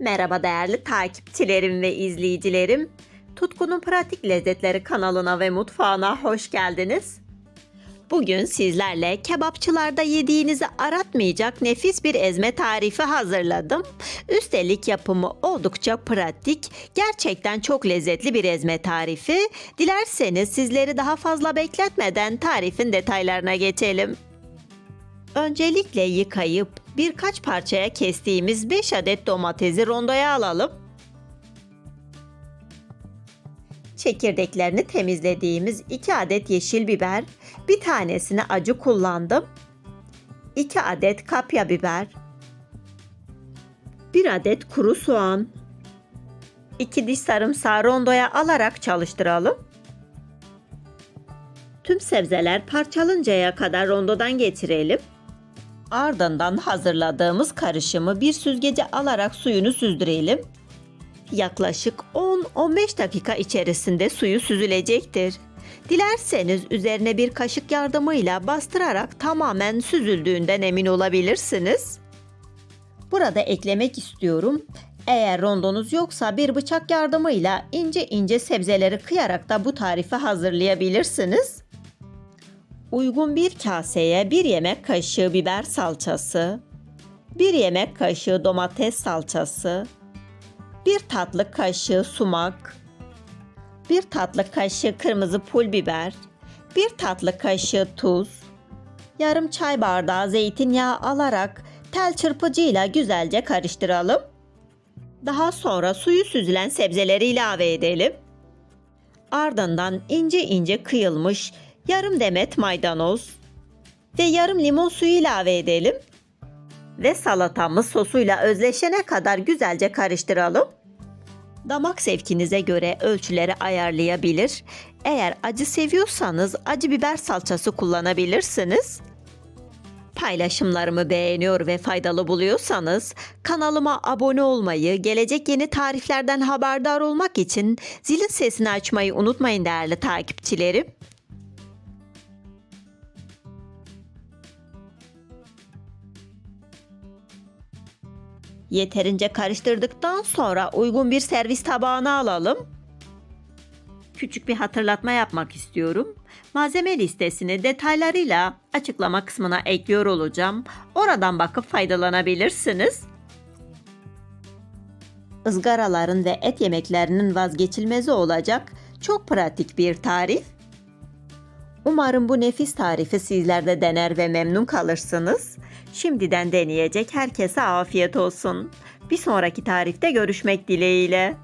Merhaba değerli takipçilerim ve izleyicilerim. Tutkunun Pratik Lezzetleri kanalına ve mutfağına hoş geldiniz. Bugün sizlerle kebapçılarda yediğinizi aratmayacak nefis bir ezme tarifi hazırladım. Üstelik yapımı oldukça pratik, gerçekten çok lezzetli bir ezme tarifi. Dilerseniz sizleri daha fazla bekletmeden tarifin detaylarına geçelim. Öncelikle yıkayıp birkaç parçaya kestiğimiz 5 adet domatesi rondoya alalım. Çekirdeklerini temizlediğimiz 2 adet yeşil biber, bir tanesini acı kullandım. 2 adet kapya biber, 1 adet kuru soğan, 2 diş sarımsağı rondoya alarak çalıştıralım. Tüm sebzeler parçalıncaya kadar rondodan geçirelim. Ardından hazırladığımız karışımı bir süzgece alarak suyunu süzdürelim. Yaklaşık 10-15 dakika içerisinde suyu süzülecektir. Dilerseniz üzerine bir kaşık yardımıyla bastırarak tamamen süzüldüğünden emin olabilirsiniz. Burada eklemek istiyorum. Eğer rondonuz yoksa bir bıçak yardımıyla ince ince sebzeleri kıyarak da bu tarifi hazırlayabilirsiniz. Uygun bir kaseye bir yemek kaşığı biber salçası, bir yemek kaşığı domates salçası, bir tatlı kaşığı sumak, bir tatlı kaşığı kırmızı pul biber, bir tatlı kaşığı tuz, yarım çay bardağı zeytinyağı alarak tel çırpıcıyla güzelce karıştıralım. Daha sonra suyu süzülen sebzeleri ilave edelim. Ardından ince ince kıyılmış yarım demet maydanoz ve yarım limon suyu ilave edelim. Ve salatamız sosuyla özleşene kadar güzelce karıştıralım. Damak zevkinize göre ölçüleri ayarlayabilir. Eğer acı seviyorsanız acı biber salçası kullanabilirsiniz. Paylaşımlarımı beğeniyor ve faydalı buluyorsanız kanalıma abone olmayı, gelecek yeni tariflerden haberdar olmak için zilin sesini açmayı unutmayın değerli takipçilerim. Yeterince karıştırdıktan sonra uygun bir servis tabağına alalım. Küçük bir hatırlatma yapmak istiyorum. Malzeme listesini detaylarıyla açıklama kısmına ekliyor olacağım. Oradan bakıp faydalanabilirsiniz. Izgaraların ve et yemeklerinin vazgeçilmezi olacak çok pratik bir tarif. Umarım bu nefis tarifi sizler de dener ve memnun kalırsınız. Şimdiden deneyecek herkese afiyet olsun. Bir sonraki tarifte görüşmek dileğiyle.